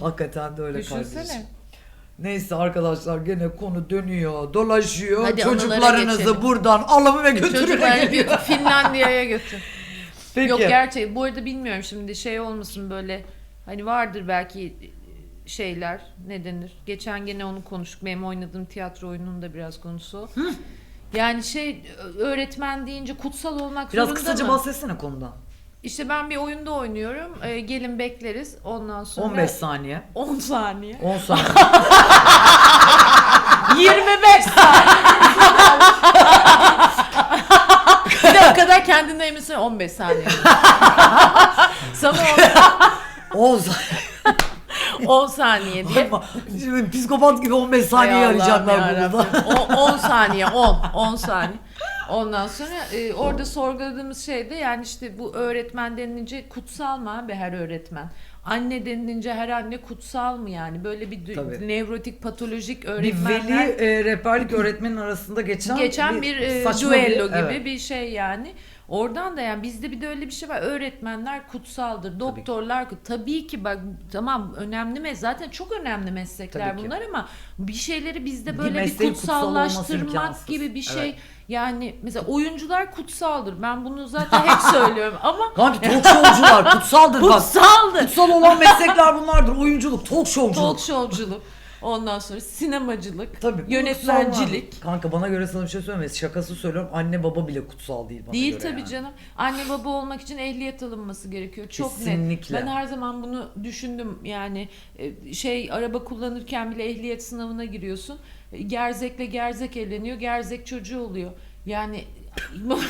Hakikaten de öyle Düşünsene. kardeşim. Neyse arkadaşlar gene konu dönüyor, dolaşıyor. Hadi Çocuklarınızı geçelim. buradan alın ve götürün. Çocukları götür Finlandiya'ya götür. Peki. Yok gerçeği bu arada bilmiyorum şimdi şey olmasın böyle hani vardır belki şeyler ne denir. Geçen gene onu konuştuk. Benim oynadığım tiyatro oyununun da biraz konusu. Yani şey öğretmen deyince kutsal olmak Biraz zorunda kısaca mı? bahsetsene konudan. İşte ben bir oyunda oynuyorum. Ee, gelin bekleriz. Ondan sonra 15 saniye. 10 saniye. 10 saniye. 25 saniye. bir de o kadar kendinden eminsin 15 saniye. Sana 10 saniye. 10 saniye diye. Şimdi psikopat gibi 15 saniye Hay Allah'ım arayacaklar yarabbim. burada. O- 10 saniye 10 10 saniye. Ondan sonra e, orada sorguladığımız şey de yani işte bu öğretmen denilince kutsal mı abi her öğretmen? Anne denilince her anne kutsal mı yani? Böyle bir dü- Tabii. nevrotik patolojik Bir öğretmenler veli e, rehberlik öğretmenin arasında geçen, geçen bir, e, saçma duello bir- gibi evet. bir şey yani. Oradan da yani bizde bir de öyle bir şey var. Öğretmenler kutsaldır. Doktorlar tabii, tabii ki bak tamam önemli mes zaten çok önemli meslekler Tabii ki. bunlar ama bir şeyleri bizde Bir böyle bir, kutsal olması kutsallaştırmak imkansız. gibi bir şey. Evet. Yani mesela oyuncular kutsaldır. Ben bunu zaten hep söylüyorum ama Kanki talk show'cular kutsaldır bak. kutsaldır. Kutsal olan meslekler bunlardır. Oyunculuk, talk show'culuk. Talk show'culuk. Ondan sonra sinemacılık, Tabii. yönetmencilik. kutsal var. Kanka bana göre sana bir şey söyleyeyim. mi? Şakası söylüyorum. Anne baba bile kutsal değil bana Değil göre tabii yani. canım. Anne baba olmak için ehliyet alınması gerekiyor. Çok Kesinlikle. net. Ben her zaman bunu düşündüm. Yani e, şey araba kullanırken bile ehliyet sınavına giriyorsun. E, Gerzekle gerzek evleniyor. Gerzek çocuğu oluyor. Yani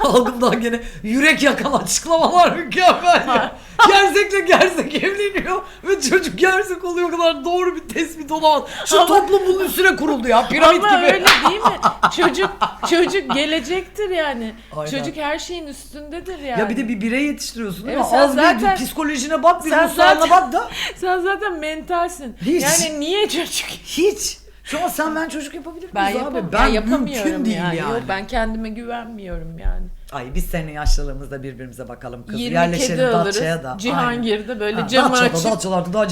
Algımdan gene yürek yakan açıklamalar mükemmel ya. Gerzekle gerzek evleniyor ve çocuk gerzek oluyor o kadar doğru bir tespit olamaz. Şu Ama- toplum bunun üstüne kuruldu ya piramit ama gibi. öyle değil mi? Çocuk çocuk gelecektir yani. Aynen. Çocuk her şeyin üstündedir yani. Ya bir de bir birey yetiştiriyorsun değil Evet, mi? sen Az zaten- bir psikolojine bak, bir Sen ruhsarına zaten- bak da. sen zaten mentalsin. Hiç. Yani niye çocuk Hiç. Şu an sen ben çocuk yapabilir ben, miyiz yapam- abi? ben Ben yapamıyorum mümkün değil yani. Yok, ben kendime güvenmiyorum yani. Ay biz senin yaşlılığımızda birbirimize bakalım kız. 20 Yerleşelim kedi alırız. Datça'ya da. Cihangir'de böyle Ha, camı Datça'da, açıp Datça'larda daha